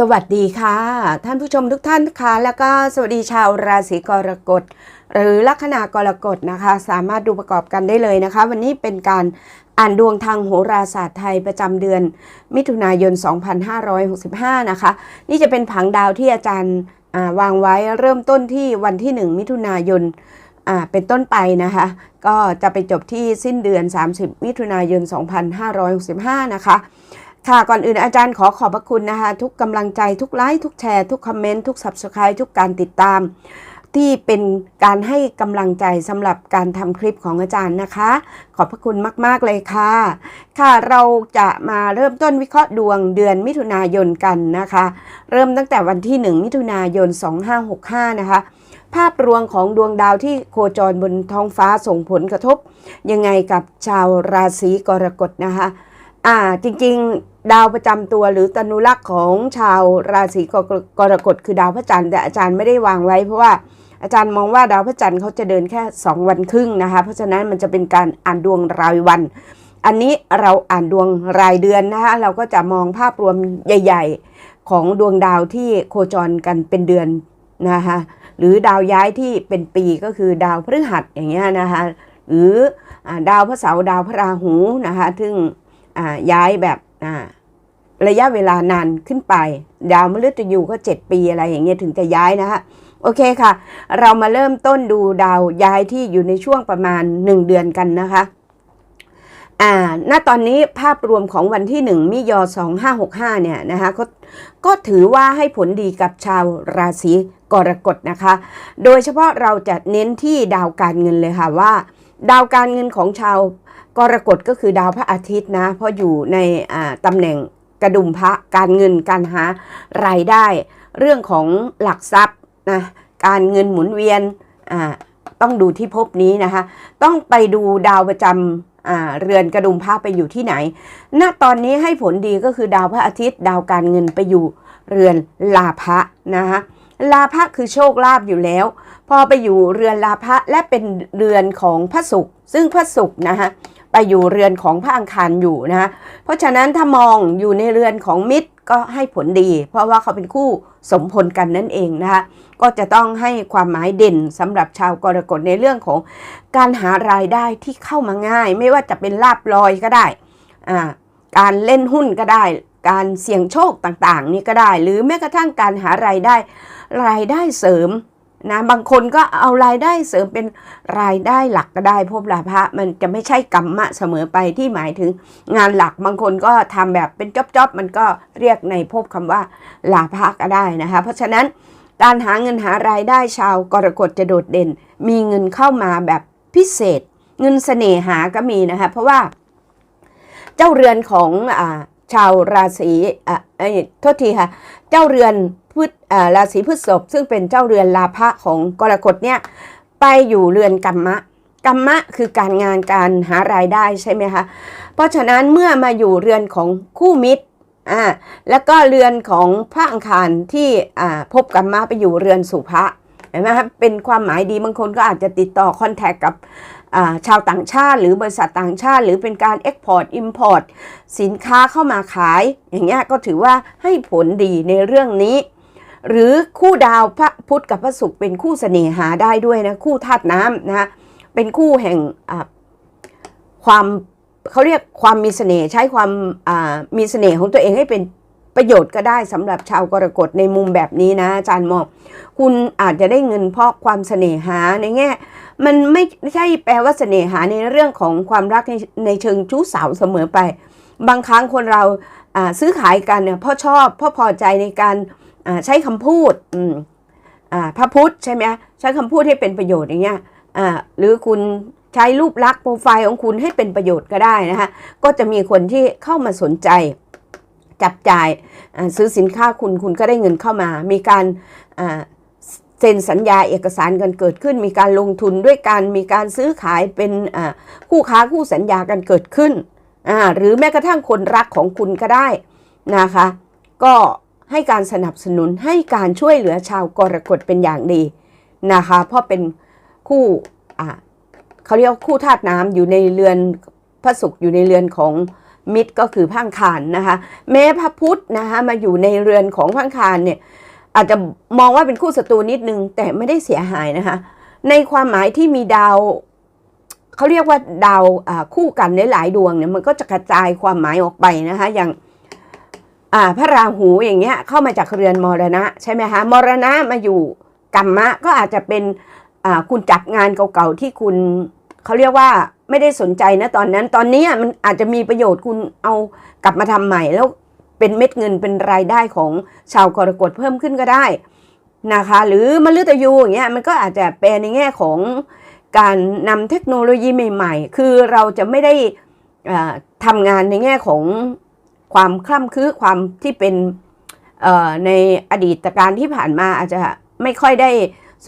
สวัสดีค่ะ ท่านผู้ชมทุกท่านค่ะแล้วก็สวัสดีชาวราศีกรกฎ หรือลัคนากรกฎนะคะ สามารถดูประกอบกันได้เลยนะคะ วันนี้เป็นการอ่านดวงทางโหราศาสตร์ไทยประจำเดือน มิถุนายน 2565 นะคะ นี่จะเป็นผังดาวที่อาจารย์วางไว้เริ่มต้นที่วันที่ 1 มิถุนายนเป็นต้นไปนะคะ ก็จะไปจบที่สิ้นเดือน 30 มิถุนายน 2565 นะคะ ค่ะก่อนอื่นอาจารย์ขอขอบพระคุณนะคะทุกกำลังใจทุกไลค์ทุกแชร์ทุกคอมเมนต์ทุก Subscribe ทุกการติดตาม ที่เป็นการให้กำลังใจสำหรับการทำคลิปของอาจารย์นะคะ ขอบพระคุณมาก ๆ เลยค่ะ ค่ะเราจะมาเริ่มต้นวิเคราะห์ดวงเดือนมิถุนายนกันนะคะ เริ่มตั้งแต่วันที่ 1 มิถุนายน 2565 นะคะภาพรวมของดวงดาวที่โคจรบนท้องฟ้าส่งผลกระทบ ยังไงกับชาวราศีกรกฎนะคะ อ่าจริงๆ ดาวประจำตัวหรือตนุลักษ์ของชาวราศีกรกฎคือดาวพระจันทร์แต่อาจารย์ไม่ได้วางไว้เพราะว่าอาจารย์มองว่าดาวพระจันทร์เขาจะเดินแค่ 2 วันครึ่งนะคะ เพราะฉะนั้นมันจะเป็นการอ่านดวงรายวัน อันนี้เราอ่านดวงรายเดือนนะคะเราก็จะมองภาพรวมใหญ่ ๆ ของดวงดาวที่โคจรกันเป็นเดือนนะคะหรือดาวย้ายที่เป็นปีก็คือดาวพฤหัสอย่างเงี้ยนะคะหรืออดาวพระเสาร์ดาวพระราหูนะคะซึ่งย้ายแบบ ระยะเวลานานขึ้นไป ดาวมฤตยูก็ 7 ปีอะไรอย่างเงี้ยถึงจะย้ายนะคะโอเคค่ะ เรามาเริ่มต้นดูดาวย้ายที่อยู่ในช่วงประมาณ 1 เดือนกันนะคะอ่าณตอนนี้ภาพรวมของวันที่ 1 มิยอ 2565 เนี่ยนะคะก็ก็ถือว่าให้ผลดีกับชาวราศีกรกฎนะคะ โดยเฉพาะเราจะเน้นที่ดาวการเงินเลยค่ะว่า ดาวการเงินของชาว กรกฎก็คือดาวพระอาทิตย์นะเพราะอยู่ในอ่าตำแหน่งกระดุมพระการเงินการหารายได้ เรื่องของหลักทรัพย์นะการเงินหมุนเวียนต้องดูที่ภพนี้นะคะ ต้องไปดูดาวประจำเรือนกระดุมพระไปอยู่ที่ไหน ณตอนนี้ให้ผลดีก็คือดาวพระอาทิตย์ ดาวการเงินไปอยู่เรือนลาภะนะคะลาภะคือโชคลาภอยู่แล้ว พอไปอยู่เรือนลาภะและเป็นเรือนของพระศุกร์ซึ่งพระศุกร์นะคะ ไปอยู่เรือนของพระอังคารอยู่นะคะเพราะฉะนั้นถ้ามองอยู่ในเรือนของมิตรก็ให้ผลดี เพราะว่าเขาเป็นคู่สมพลกันนั่นเองนะคะก็จะต้องให้ความหมายเด่นสำหรับชาวกรกฎในเรื่องของการหารายได้ที่เข้ามาง่าย ไม่ว่าจะเป็นลาบลอยก็ได้อ่าการเล่นหุ้นก็ได้ การเสี่ยงโชคต่างๆ นี่ก็ได้ หรือแม้กระทั่งการหารายได้รายได้เสริม นะบางคนก็เอารายได้เสริมเป็นรายได้หลักก็ได้พบลาภะมันจะไม่ใช่กรรมะเสมอไปที่หมายถึงงานหลักบางคนก็ทำแบบเป็นจ๊อบๆมันก็เรียกในภพคำว่าลาภะก็ได้นะคะ เพราะฉะนั้นการหาเงินหารายได้ชาวกรกฎจะโดดเด่น มีเงินเข้ามาแบบพิเศษ เงินเสน่หาก็มีนะคะเพราะว่า เจ้าเรือนของอชาวราศีอะเอ้ยโทษทีค่ะ เจ้าเรือน พฤษราศีพฤษภซึ่งเป็นเจ้าเรือนลาภะของกรกฎเนี่ยไปอยู่เรือนกัมมะกัมมะคือการงานการหารายได้ใช่ไหมคะ เพราะฉะนั้นเมื่อมาอยู่เรือนของคู่มิตรอ่าแล้วก็เรือนของพระอังคารที่อ่าพบกัมมะไปอยู่เรือนสุภะเห็นไหมครับเป็นความหมายดีบางคนก็อาจจะติดต่อคอนแทคกับอ่าชาวต่างชาติ หรือบริษัทต่างชาติ หรือเป็นการ Export Import สินค้าเข้ามาขาย อย่างเงี้ยก็ถือว่าให้ผลดีในเรื่องนี้ หรือคู่ดาวพระพุธกับพระศุกร์เป็นคู่เสน่หาได้ด้วยนะคู่ธาตุน้ำนะเป็นคู่แห่งความเขาเรียกความมีเสน่ห์ใช้ความมีเสน่ห์ของตัวเองให้เป็นประโยชน์ก็ได้สำหรับชาวกรกฎในมุมแบบนี้นะอาจารย์มองคุณอาจจะได้เงินเพราะความเสน่หาในแง่ มันไม่ใช่แปลว่าเสน่หาในเรื่องของความรักในในเชิงชู้สาวเสมอไป บางครั้งคนเราซื้อขายกันเนี่ยเพ่อชอบเพ่อพอใจในการ ใช้คำพูดอืมอ่าพระพุทธใช่ไหมใช้คำพูดให้เป็นประโยชน์อย่างเงี้ยหรือคุณใช้รูปลักษณ์โปรไฟล์ของคุณให้เป็นประโยชน์ก็ได้นะคะก็จะมีคนที่เข้ามาสนใจจับจ่ายซื้อสินค้าคุณคุณก็ได้เงินเข้ามา มีการเซ็นสัญญาเอกสารกันเกิดขึ้น มีการลงทุนด้วยกันมีการซื้อขายเป็นคู่ค้าคู่สัญญากันเกิดขึ้น หรือแม้กระทั่งคนรักของคุณก็ได้นะคะ ก็ ให้การสนับสนุนให้การช่วยเหลือชาวกรกฎเป็นอย่างดีนะคะเพราะเป็นคู่เขาเรียกคู่ธาตุน้ำอยู่ในเรือนพระศุกร์อยู่ในเรือนของมิตรก็คือพังคารนะคะแม้พระพุธนะคะมาอยู่ในเรือนของพังคารเนี่ยอาจจะมองว่าเป็นคู่ศัตรูนิดนึงแต่ไม่ได้เสียหายนะคะในความหมายที่มีดาวเขาเรียกว่าดาวคู่กันในหลายดวงเนี่ยมันก็จะกระจายความหมายออกไปนะคะอย่าง อ่าพระราหูอย่างเงี้ยเข้ามาจากเรือนมรณะใช่ไหมคะมรณะมาอยู่กรรมะก็อาจจะเป็นอ่าคุณจัดงานเก่าๆที่คุณเขาเรียกว่าไม่ได้สนใจนะตอนนั้นตอนนี้มันอาจจะมีประโยชน์คุณเอากลับมาทำใหม่แล้วเป็นเม็ดเงินเป็นรายได้ของชาวกรกฎเพิ่มขึ้นก็ได้นะคะ หรือมฤตยูอย่างเงี้ยมันก็อาจจะแปลในแง่ของการนำเทคโนโลยีใหม่ ๆ คือเราจะไม่ได้อ่าทำงานในแง่ของ ความคล่ำคือความที่เป็นในอดีตการที่ผ่านมาอาจจะไม่ค่อยได้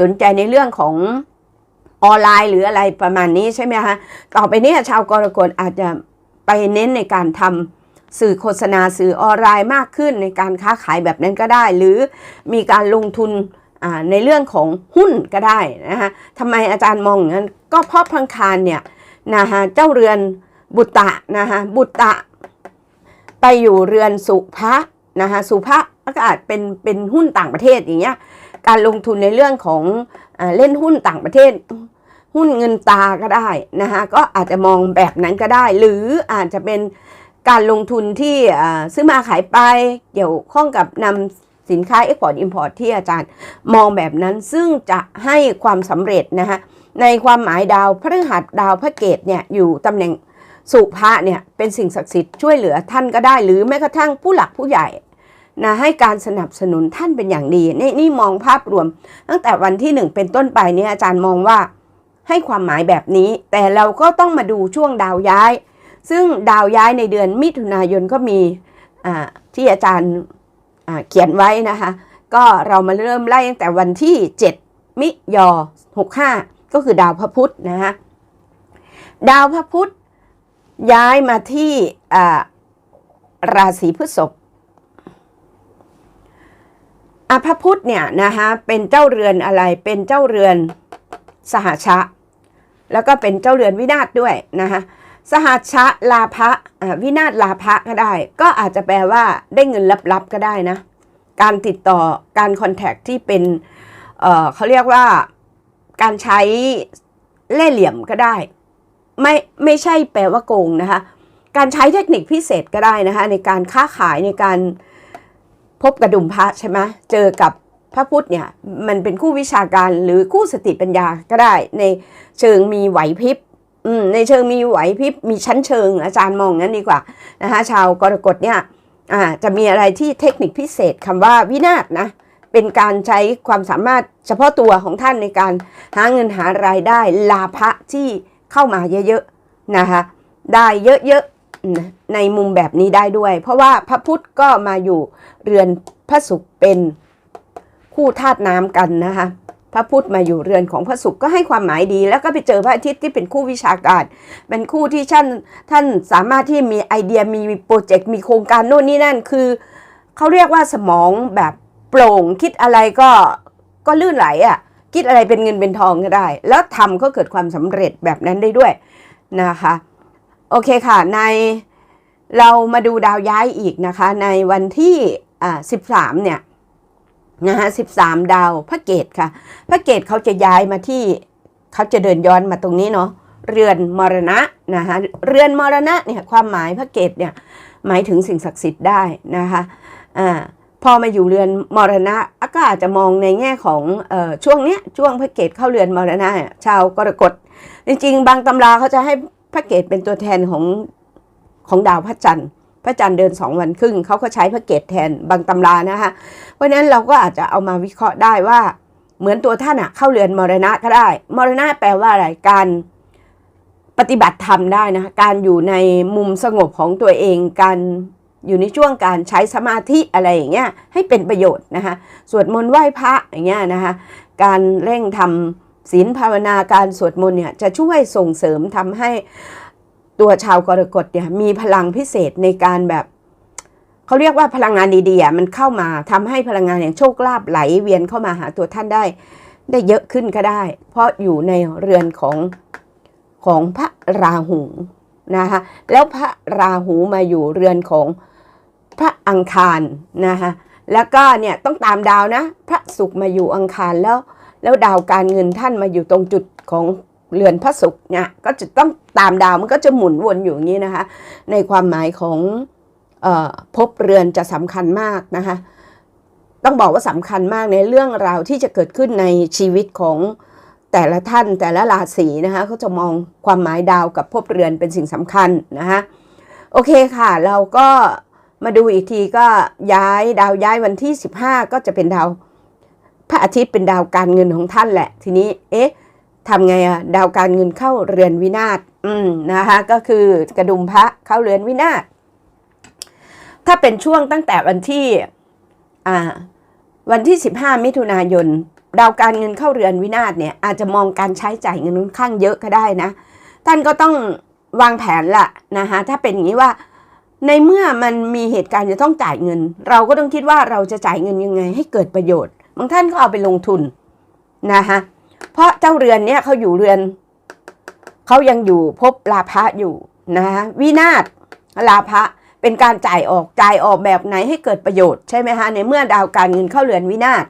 สนใจในเรื่องของออนไลน์หรืออะไรประมาณนี้ใช่ไหมคะต่อไปนี้ชาวกรกฎอาจจะไปเน้นในการทำสื่อโฆษณาสื่อออนไลน์มากขึ้นในการค้าขายแบบนั้นก็ได้ หรือมีการลงทุนในเรื่องของหุ้นก็ได้นะคะทำไมอาจารย์มองอย่างนั้น ก็เพราะพังคารเนี่ยนะคะเจ้าเรือนบุตะนะคะบุตตะ ไปอยู่เรือนสุภะนะคะสุภะก็อาจเป็นเป็นหุ้นต่างประเทศอย่างเงี้ยการลงทุนในเรื่องของอเล่นหุ้นต่างประเทศ หุ้นเงินตาก็ได้นะคะก็อาจจะมองแบบนั้นก็ได้ หรืออาจจะเป็นการลงทุนที่ซื้อมาขายไปเกี่ยวข้องกับนำสินค้า Export Import ที่อาจารย์มองแบบนั้นซึ่งจะให้ความสำเร็จนะคะในความหมายดาวพฤหัสดาวพระเกตเนี่ยอยู่ตำแหน่ง สุภะเนี่ยเป็นสิ่งศักดิ์สิทธิ์ช่วยเหลือท่านก็ได้ หรือแม้กระทั่งผู้หลักผู้ใหญ่นะให้การสนับสนุนท่านเป็นอย่างดีนี่นี่มองภาพรวม ตั้งแต่วันที่หนึ่งเป็นต้นไปเนี่ยอาจารย์มองว่าให้ความหมายแบบนี้ แต่เราก็ต้องมาดูช่วงดาวย้าย ซึ่งดาวย้ายในเดือนมิถุนายนก็มีที่อาจารย์เขียนไว้นะคะ ก็เรามาเริ่มไล่ตั้งแต่วันที่ 7 มิยอ65 ก็คือดาวพระพุธนะคะดาวพระพุธ ย้ายมาที่ราศีพฤษภอะพระพุธเนี่ยนะคะเป็นเจ้าเรือนอะไรเป็นเจ้าเรือนสหชะ แล้วก็เป็นเจ้าเรือนวินาศด้วยนะคะสหชะลาภะวินาศลาภะก็ได้ ก็อาจจะแปลว่าได้เงินลับๆก็ได้นะ การติดต่อการคอนแทคที่เป็นเเขาเรียกว่าการใช้เล่เหลี่ยมก็ได้ ไม่ไม่ใช่แปลว่าโกงนะคะ การใช้เทคนิคพิเศษก็ได้นะคะ ในการค้าขายในการพบกระดุมพระใช่ไหมเจอกับพระพุทธเนี่ยมันเป็นคู่วิชาการหรือคู่สติปัญญาก็ได้ ในเชิงมีไหวพริบในเชิงมีไหวพริบมีชั้นเชิงอาจารย์มองงั้นดีกว่านะคะชาวกรกฎเนี่ยจะมีอะไรที่เทคนิคพิเศษคำว่าวินาศนะเป็นการใช้ความสามารถเฉพาะตัวของท่านในการหาเงินหารายได้ลาภะที่ เข้ามาเยอะๆนะคะได้เยอะๆในมุมแบบนี้ได้ด้วย เพราะว่าพระพุธก็มาอยู่เรือนพระศุกร์เป็นคู่ธาตุน้ำกันนะคะพระพุธมาอยู่เรือนของพระศุกร์ก็ให้ความหมายดี แล้วก็ไปเจอพระอาทิตย์ที่เป็นคู่วิชาการ เป็นคู่ที่ท่านท่านสามารถที่มีไอเดียมีโปรเจกต์มีโครงการโน่นนี่นั่นคือเขาเรียกว่าสมองแบบโปร่งคิดอะไรก็ก็ลื่นไหลอะ่ะ คิดอะไรเป็นเงินเป็นทองก็ได้ แล้วทำก็เกิดความสำเร็จแบบนั้นได้ด้วยนะคะ โอเคค่ะ ในเรามาดูดาวย้ายอีกนะคะ ในวันที่อ่า13เนี่ยนะคะ13ดาวพระเกตค่ะ พระเกตเขาจะย้ายมาที่เขาจะเดินย้อนมาตรงนี้เนาะเรือนมรณะนะคะเรือนมรณะเนี่ยความหมายพระเกตเนี่ยหมายถึงสิ่งศักดิ์สิทธิ์ได้นะคะอ่า พอมาอยู่เรือนมรณะก็อาจจะมองในแง่ของออช่วงเนี้ยช่วงพระเกตเข้าเรือนมรณะชาวกรกฎจริง ๆ บางตำราเขาจะให้พระเกตเป็นตัวแทนของของดาวพระจันทร์พระจันทร์เดินสองวันครึ่งเขาก็ใช้พระเกตแทนบางตำรานะคะเพราะฉะนั้นเราก็อาจจะเอามาวิเคราะห์ได้ว่า เหมือนตัวท่านอะเข้าเรือนมรณะก็ได้ มรณะแปลว่าอะไรการปฏิบัติธรรมได้นะคะการอยู่ในมุมสงบของตัวเองการ อยู่ในช่วงการใช้สมาธิอะไรอย่างเงี้ยให้เป็นประโยชน์นะคะสวดมนต์ไหว้พระอย่างเงี้ยนะคะการเร่งทำศีลภาวนาการสวดมนต์เนี่ยจะช่วยส่งเสริมทำให้ตัวชาวกรกฎเนี่ยมีพลังพิเศษในการแบบเขาเรียกว่าพลังงานดีๆมันเข้ามาทำให้พลังงานอย่างโชคลาภไหลเวียนเข้ามาหาตัวท่านได้ ได้เยอะขึ้นก็ได้ เพราะอยู่ในเรือนของของพระราหูนะคะแล้วพระราหูมาอยู่เรือนของ พระอังคารนะคะแล้วก็เนี่ยต้องตามดาวนะ พระศุกร์มาอยู่อังคารแล้ว แล้วดาวการเงินท่านมาอยู่ตรงจุดของเรือนพระศุกร์เนี่ยก็จะต้องตามดาวมันก็จะหมุนวนอยู่อย่างนี้นะคะ ในความหมายของออภพเรือนจะสำคัญมากนะคะต้องบอกว่าสำคัญมากในเรื่องราวที่จะเกิดขึ้นในชีวิตของแต่ละท่านแต่ละราศีนะคะเขาจะมองความหมายดาวกับภพเรือนเป็นสิ่งสำคัญนะคะโอเคค่ะ เราก็ มาดูอีกทีก็ย้ายดาวย้ายวันที่ 15 ก็จะเป็นดาว พระอาทิตย์เป็นดาวการเงินของท่านแหละ ทีนี้ เอ๊ะทำไงอะดาวการเงินเข้าเรือนวินาศอืมนะคะก็คือกระดุมพระเข้าเรือนวินาศถ้าเป็นช่วงตั้งแต่วันที่อ่าวันที่ 15 มิถุนายน ดาวการเงินเข้าเรือนวินาศเนี่ยอาจจะมองการใช้จ่ายเงินค่อนข้างเยอะก็ได้นะ ท่านก็ต้องวางแผนละนะคะถ้าเป็นอย่างนี้ว่า ในเมื่อมันมีเหตุการณ์จะต้องจ่ายเงิน เราก็ต้องคิดว่าเราจะจ่ายเงินยังไงให้เกิดประโยชน์ บางท่านก็เอาไปลงทุนนะคะเพราะเจ้าเรือนเนี่ยเขาอยู่เรือนเขายังอยู่พบลาภะอยู่นะคะวินาศลาภะเป็นการจ่ายออกจ่ายออกแบบไหนให้เกิดประโยชน์ใช่ไหมคะในเมื่อดาวการเงินเข้าเรือนวินาศ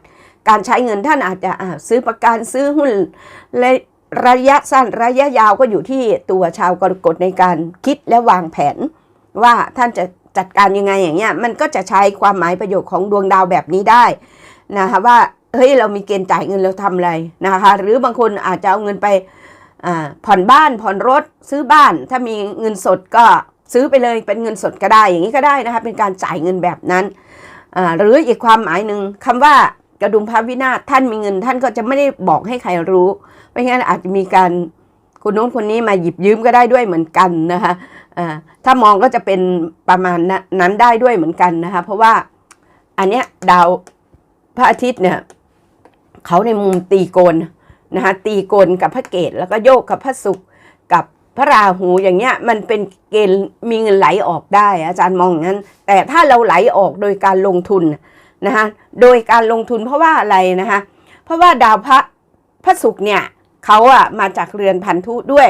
การใช้เงินท่านอาจจะซื้อประกันซื้อหุ้นและระยะสั้นระยะยาวก็อยู่ที่ตัวชาวกรกฎในการคิดและวางแผน ว่าท่านจะจัดการยังไงอย่างเงี้ยมันก็จะใช้ความหมายประโยชน์ของดวงดาวแบบนี้ได้นะคะว่าเฮ้ยเรามีเกณฑ์จ่ายเงินเราทำอะไรนะคะหรือบางคนอาจจะเอาเงินไปผ่อนบ้านผ่อนรถซื้อบ้าน ถ้ามีเงินสดก็ซื้อไปเลยเป็นเงินสดก็ได้อย่างนี้ก็ได้นะคะเป็นการจ่ายเงินแบบนั้นหรืออีกความหมายหนึ่งคำว่ากระดุมพระวินาศท่านมีเงินท่านก็จะไม่ได้บอกให้ใครรู้ไม่งั้นอาจจะมีการคนโน้นคนนี้มาหยิบยืมก็ได้ด้วยเหมือนกันนะคะ ถ้ามองก็จะเป็นประมาณนั้นได้ด้วยเหมือนกันนะคะ เพราะว่าอันเนี้ยดาวพระอาทิตย์เนี่ยเขาในมุมตีโกนนะคะตีโกนกับพระเกตแล้วก็โยกกับพระศุกร์กับพระราหูอย่างเงี้ยมันเป็นเกณฑ์มีเงินไหลออกได้ อาจารย์มองอย่างนั้น แต่ถ้าเราไหลออกโดยการลงทุนนะคะโดยการลงทุนเพราะว่าอะไรนะคะเพราะว่าดาวพระพระศุกร์เนี่ยเขาอะมาจากเรือนพันธุด้วย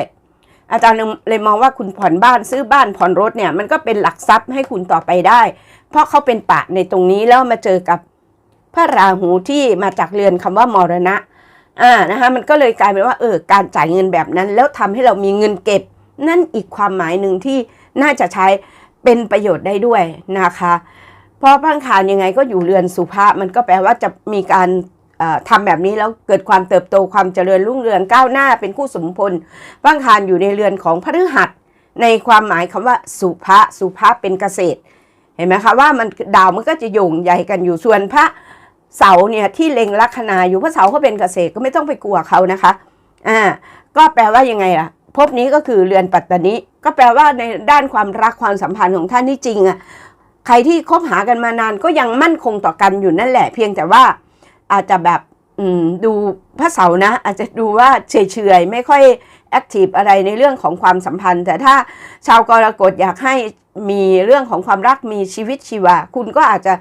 อาจารย์เลยมองว่าคุณผ่อนบ้านซื้อบ้านผ่อนรถเนี่ยมันก็เป็นหลักทรัพย์ให้คุณต่อไปได้ เพราะเขาเป็นปะในตรงนี้แล้วมาเจอกับพระราหูที่มาจากเรือนคำว่ามรณะอ่านะคะมันก็เลยกลายเป็นว่าเออการจ่ายเงินแบบนั้น แล้วทำให้เรามีเงินเก็บ นั่นอีกความหมายหนึ่งที่น่าจะใช้เป็นประโยชน์ได้ด้วยนะคะ เพราะพังคารยังไงก็อยู่เรือนสุภาพมันก็แปลว่าจะมีการ ทำแบบนี้แล้วเกิดความเติบโตความเจริญรุ่งเรืองก้าวหน้าเป็นคู่สมพลบ้างคารอยู่ในเรือนของพฤหัสในความหมายคำว่าสุภะสุภะเป็นเกษตร เห็นไหมคะว่ามันดาวมันก็จะโยงใหญ่กันอยู่ส่วนพระเสาเนี่ยที่เล็งลัคนาอยู่พระเสาเขาเป็นเกษตรก็ไม่ต้องไปกลัวเขานะคะอ่าก็แปลว่ายังไงล่ะภพนี้ก็คือเรือนปัตตานิก็แปลว่าในด้านความรักความสัมพันธ์ของท่านที่จริงอะใครที่คบหากันมานานก็ยังมั่นคงต่อกันอยู่นั่นแหละ เพียงแต่ว่า อาจจะแบบดูพระเสาร์นะ อาจจะดูว่าเฉยๆไม่ค่อยแอคทีฟอะไรในเรื่องของความสัมพันธ์ แต่ถ้าชาวกรกฎอยากให้มีเรื่องของความรักมีชีวิตชีวา คุณก็อาจจะ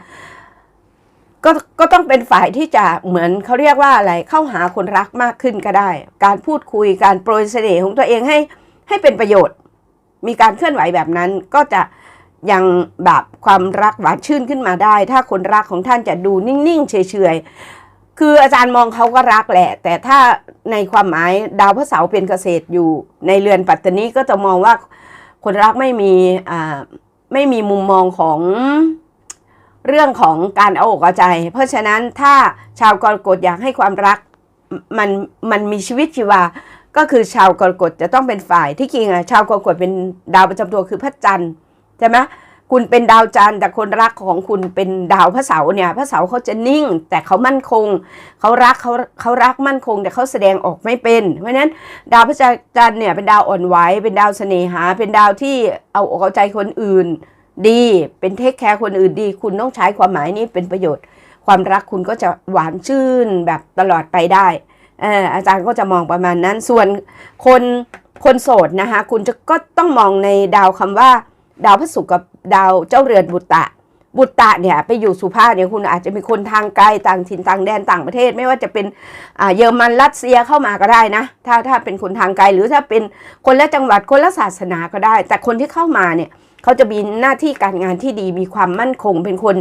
ก็ก็ต้องเป็นฝ่ายที่จะเหมือนเขาเรียกว่าอะไรเข้าหาคนรักมากขึ้นก็ได้ การพูดคุยการโปรยเสน่ห์ของตัวเองให้ให้เป็นประโยชน์ มีการเคลื่อนไหวแบบนั้นก็จะยังแบบความรักหวานชื่นขึ้นมาได้ ถ้าคนรักของท่านจะดูนิ่งๆเฉยๆ คืออาจารย์มองเขาก็รักแหละ แต่ถ้าในความหมายดาวพระเสาร์เป็นเกษตรอยู่ ในเรือนปัตตานีก็จะมองว่าคนรักไม่มีอ่าไม่มีมุมมองของเรื่องของการเอาอกเอาใจ เพราะฉะนั้นถ้าชาวกรกฎอยากให้ความรักมันมันมีชีวิตชีวา ก็คือชาวกรกฎจะต้องเป็นฝ่ายที่จริงอะชาวกรกฎเป็นดาวประจำตัวคือพระจันทร์ใช่ไหม คุณเป็นดาวจันทร์แต่คนรักของคุณเป็นดาวพระเสาร์เนี่ยพระเสาร์เขาจะนิ่ง แต่เขามั่นคงเขารักเขาเขารักมั่นคง แต่เขาแสดงออกไม่เป็น เพราะฉะนั้นดาวพระจันทร์เนี่ยเป็นดาวอ่อนไหวเป็นดาวเสน่หา เป็นดาวที่เอาอกเอาใจคนอื่น ดีเป็นเทคแคร์คนอื่นดี คุณต้องใช้ความหมายนี้เป็นประโยชน์ ความรักคุณก็จะหวานชื่นแบบตลอดไปได้อออาจารย์ก็จะมองประมาณนั้น ส่วนคนคนโสดนะคะคุณจะก็ต้องมองในดาวคำว่า ดาวพระศุกร์กับ ดาวเจ้าเรือนบุตตะ บุตตะเนี่ยไปอยู่สุภาพเนี่ยคุณอาจจะมีคนทางไกลต่างถิ่นต่างแดนต่างประเทศ ไม่ว่าจะเป็นเยอรมันรัสเซียเข้ามาก็ได้นะ ถ้าถ้าเป็นคนทางไกลหรือถ้าเป็นคนละจังหวัดคนละศาสนาก็ได้ แต่คนที่เข้ามาเนี่ยเขาจะมีหน้าที่การงานที่ดีมีความมั่นคง เป็นคน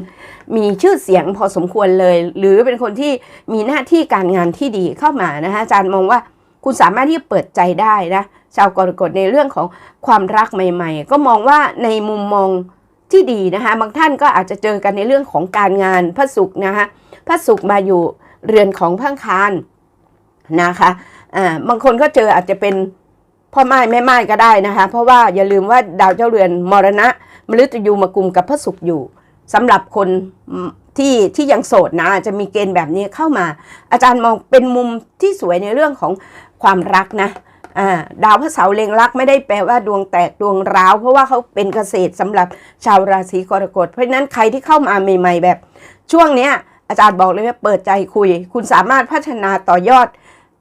มีชื่อเสียงพอสมควรเลย หรือเป็นคนที่มีหน้าที่การงานที่ดีเข้ามานะคะอาจารย์มองว่าคุณสามารถที่จะเปิดใจได้นะชาวกรกฎในเรื่องของความรักใหม่ ๆ ก็มองว่าในมุมมอง ที่ดีนะคะ บางท่านก็อาจจะเจอกันในเรื่องของการงานพระศุกร์นะคะพระศุกร์มาอยู่เรือนของพังคารนะคะอ่าบางคนก็เจออาจจะเป็นพ่อไม้แม่ไม้ก็ได้นะคะ เพราะว่าอย่าลืมว่าดาวเจ้าเรือนมรณะมฤตยูมากลุ่มกับพระศุกร์อยู่สำหรับคนที่ที่ยังโสดนะจะมีเกณฑ์แบบนี้เข้ามา อาจารย์มองเป็นมุมที่สวยในเรื่องของความรักนะ ดาวพระเสาร์เล็งรักไม่ได้แปลว่าดวงแตกดวงร้าว เพราะว่าเขาเป็นเกษตรสำหรับชาวราศีกรกฎเพราะฉะนั้นใครที่เข้ามาใหม่ ๆ แบบ ช่วงเนี้ยอาจารย์บอกเลยว่าเปิดใจคุย คุณสามารถพัฒนาต่อยอด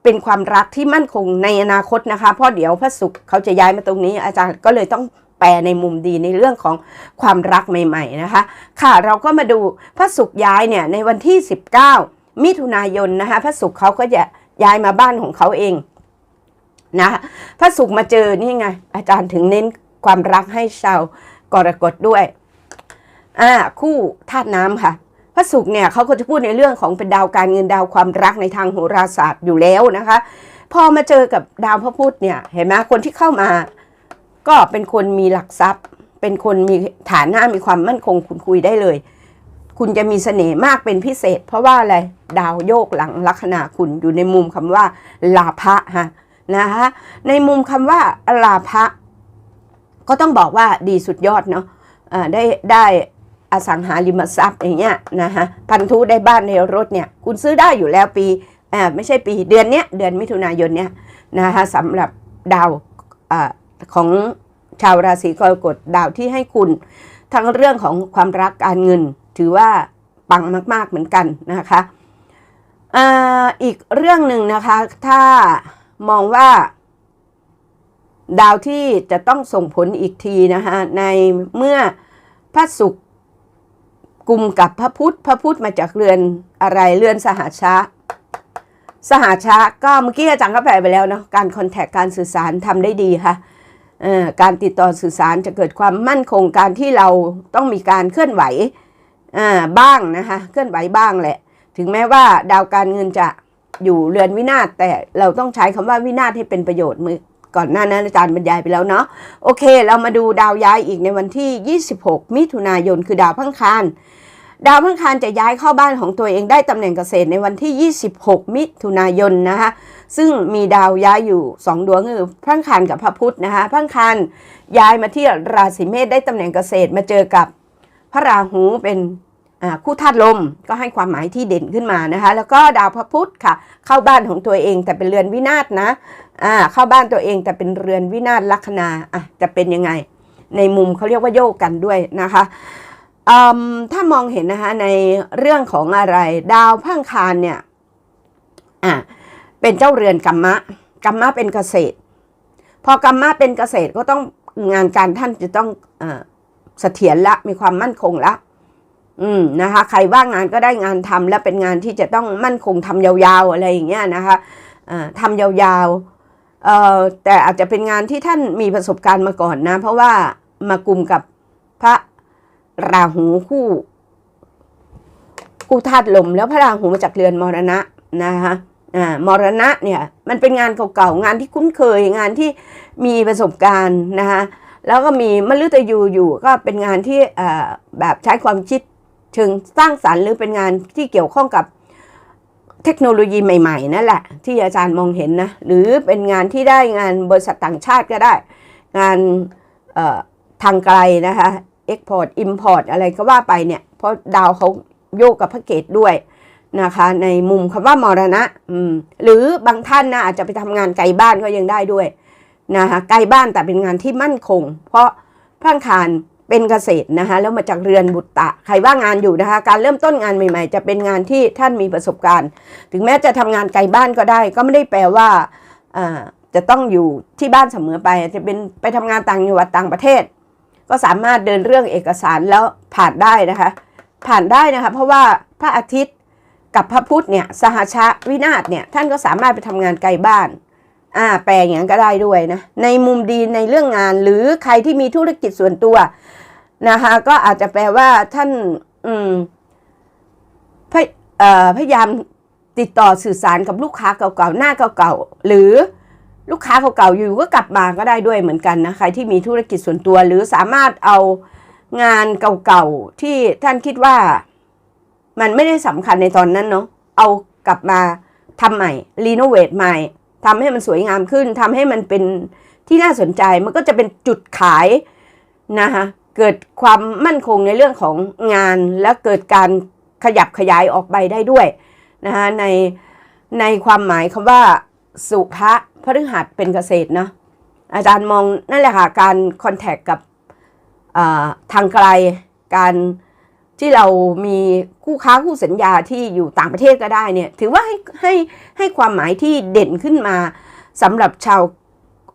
เป็นความรักที่มั่นคงในอนาคตนะคะ เพราะเดี๋ยวพระศุกร์เขาจะย้ายมาตรงนี้อาจารย์ก็เลยต้องแปลในมุมดีในเรื่องของความรักใหม่ๆนะคะ ค่ะเราก็มาดูพระศุกร์ย้ายเนี่ยในวันที่ 19 มิถุนายนนะคะพระศุกร์เขาก็จะย้ายมาบ้านของเขาเอง นะพระศุกร์มาเจอนี่ไง อาจารย์ถึงเน้นความรักให้ชาวกรกฎด้วยอ่าคู่ธาตุน้ำค่ะพระศุกร์เนี่ยเขาก็จะพูดในเรื่องของเป็นดาวการเงินดาวความรักในทางโหราศาสตร์อยู่แล้วนะคะ พอมาเจอกับดาวพระพุธเนี่ยเห็นไหมคนที่เข้ามา ก็เป็นคนมีหลักทรัพย์ เป็นคนมีฐานะมีความมั่นคงคุณคุยได้เลย คุณจะมีเสน่ห์มากเป็นพิเศษ เพราะว่าอะไรดาวโยกหลังลัคนาคุณอยู่ในมุมคำว่าลาภะฮะ นะคะในมุมคำว่าลาภะก็ต้องบอกว่าดีสุดยอดเนาะะได้ได้อสังหาริมทรัพย์อย่างเงี้ยนะคะพันธุได้บ้านในรถเนี่ยคุณซื้อได้อยู่แล้วปีไม่ใช่ปีเดือนเนี้ยเดือนมิถุนายนเนี้ยนะคะสำหรับดาวอของชาวราศีกรกฎดาวที่ให้คุณ ทั้งเรื่องของความรักการเงิน ถือว่าปังมาก ๆเหมือนกันนะคะออีกเรื่องหนึ่งนะคะถ้า มองว่า ดาวที่จะต้องส่งผลอีกทีนะคะในเมื่อพระศุกร์กลุ่มกับพระพุธพระพุธมาจากเรือนอะไรเรือนสหชาสหชาก็เมื่อกี้อาจารย์ก็แปลไปแล้วเนาะการคอนแทคการสื่อสารทำได้ดีค่ะการติดต่อสื่อสารจะเกิดความมั่นคงการที่เราต้องมีการเคลื่อนไหวบ้างนะคะเคลื่อนไหวบ้างแหละ ถึงแม้ว่าดาวการเงินจะ อยู่เรือนวินาศแต่เราต้องใช้คำว่าวินาศให้เป็นประโยชน์มือก่อนหน้านั้นอาจารย์บรรยายไปแล้วเนาะโอเค เรามาดูดาวย้ายอีกในวันที่ 26 มิถุนายนคือดาวพังคารดาวพังคารจะย้ายเข้าบ้านของตัวเองได้ตำแหน่งเกษตรในวันที่ 26 มิถุนายนนะคะซึ่งมีดาวย้ายอยู่ 2 ดวงคือพังคารกับพระพุธนะคะพังคารย้ายมาที่ราศีเมษได้ตำแหน่งเกษตรมาเจอกับพระราหูเป็น คู่ธาตุลมก็ให้ความหมายที่เด่นขึ้นมานะคะ แล้วก็ดาวพระพุธค่ะ เข้าบ้านของตัวเองแต่เป็นเรือนวินาศนะอ่าเข้าบ้านตัวเองแต่เป็นเรือนวินาศลัคนาอะจะเป็นยังไง ในมุมเขาเรียกว่าโยกกันด้วยนะคะถ้ามองเห็นนะคะในเรื่องของอะไร ดาวพังคารเนี่ยอะเป็นเจ้าเรือนกัมมะกัมมะเป็นเกษตร พอกัมมะเป็นเกษตรก็ต้องงานการท่านจะต้องอเสถียรละมีความมั่นคงละ อืมนะคะ ใครว่างงานก็ได้งานทำและเป็นงานที่จะต้องมั่นคงทำยาวๆอะไรอย่างเงี้ยนะคะทำยาวๆเอ่อแต่อาจจะเป็นงานที่ท่านมีประสบการณ์มาก่อนนะ เพราะว่ามากลุ่มกับพระราหูคู่คู่ธาตุลม แล้วพระราหูมาจากเรือนมรณะนะคะอ่ามรณะเนี่ยมันเป็นงานเก่าๆงานที่คุ้นเคยงานที่มีประสบการณ์นะคะแล้วก็มีมฤตยูอยู่ก็เป็นงานที่แบบใช้ความคิด เชิงสร้างสารรค์หรือเป็นงานที่เกี่ยวข้องกับเทคโนโลยีใหม่ๆนั่นแหละ ที่อาจารย์มองเห็นนะ หรือเป็นงานที่ได้งานบริษัทต่างชาติก็ได้ งานทางไกลนะคะ Export Import อะไรก็ว่าไปเนี่ย เพราะดาวเขาโยกกับพระเกตด้วยนะคะ ในมุมคำว่ามรณะหรือบางท่านนะอาจจะไปทำงานไกลบ้านก็ยังได้ด้วยนะคะไกลบ้านแต่เป็นงานที่มั่นคง เพราะพระคาร เป็นเกษตรนะคะแล้วมาจากเรือนบุตรตะใครว่างงานอยู่นะคะ การเริ่มต้นงานใหม่ ๆ จะเป็นงานที่ท่านมีประสบการณ์ ถึงแม้จะทำงานไกลบ้านก็ได้ ก็ไม่ได้แปลว่าจะต้องอยู่ที่บ้านเสมอไป จะเป็นไปทำงานต่างจังหวัดต่างประเทศ ก็สามารถเดินเรื่องเอกสารแล้วผ่านได้นะคะ ผ่านได้นะคะ เพราะว่าพระอาทิตย์กับพระพุธเนี่ยสหชะวินาศเนี่ยท่านก็สามารถไปทำงานไกลบ้าน อ่าแปลอย่างนั้นก็ได้ด้วยนะ ในมุมดีในเรื่องงานหรือใครที่มีธุรกิจส่วนตัวนะคะ ก็อาจจะแปลว่าท่าน อืมพยเอ่อพยายามติดต่อสื่อสารกับลูกค้าเก่าๆหน้าเก่าๆหรือลูกค้าเก่าๆอยู่ก็กลับมาก็ได้ด้วยเหมือนกันนะใครที่มีธุรกิจส่วนตัว หรือสามารถเอางานเก่าๆที่ท่านคิดว่า มันไม่ได้สำคัญในตอนนั้นเนาะเอากลับมาทำใหม่รีโนเวทใหม่ ทำให้มันสวยงามขึ้นทำให้มันเป็นที่น่าสนใจ มันก็จะเป็นจุดขายนะคะเกิดความมั่นคงในเรื่องของงานและเกิดการขยับขยายออกไปได้ด้วยนะคะในในความหมายคำว่าสุภะพฤหัสเป็นเกษตรเนาะอาจารย์มองนั่นแหละค่ะการคอนแทคกับทางไกลการ ที่เรามีคู่ค้าคู่สัญญาที่อยู่ต่างประเทศก็ได้เนี่ยถือว่าให้ให้ให้ความหมายที่เด่นขึ้นมาสำหรับชาว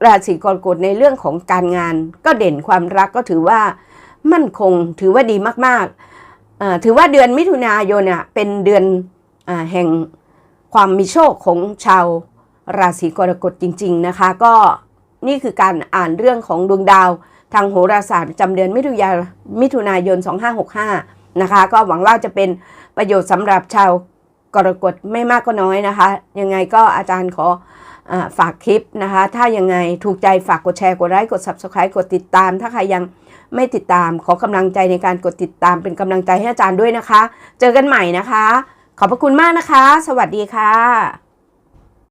ราศีกรกฎในเรื่องของการงาน ก็เด่นความรักก็ถือว่ามั่นคงถือว่าดีมากๆถือว่าเดือนมิถุนายนเนี่ยเป็นเดือนอแห่งความมีโชคของชาวราศีกรกฎจริง ๆนะคะ ก็นี่คือการอ่านเรื่องของดวงดาวทางโหราศาสตร์ประจำเดือนมิถุนายนมิถุนายน2565 นะคะ ก็หวังว่าจะเป็นประโยชน์สำหรับชาวกรกฎไม่มากก็น้อยนะคะ ยังไงก็อาจารย์ขออฝากคลิปนะคะ ถ้ายังไงถูกใจฝากกดแชร์กดไลค์กด Subscribe กดติดตาม ถ้าใครยังไม่ติดตามขอกำลังใจในการกดติดตามเป็นกำลังใจให้อาจารย์ด้วยนะคะ เจอกันใหม่นะคะ ขอบพระคุณมากนะคะ สวัสดีค่ะ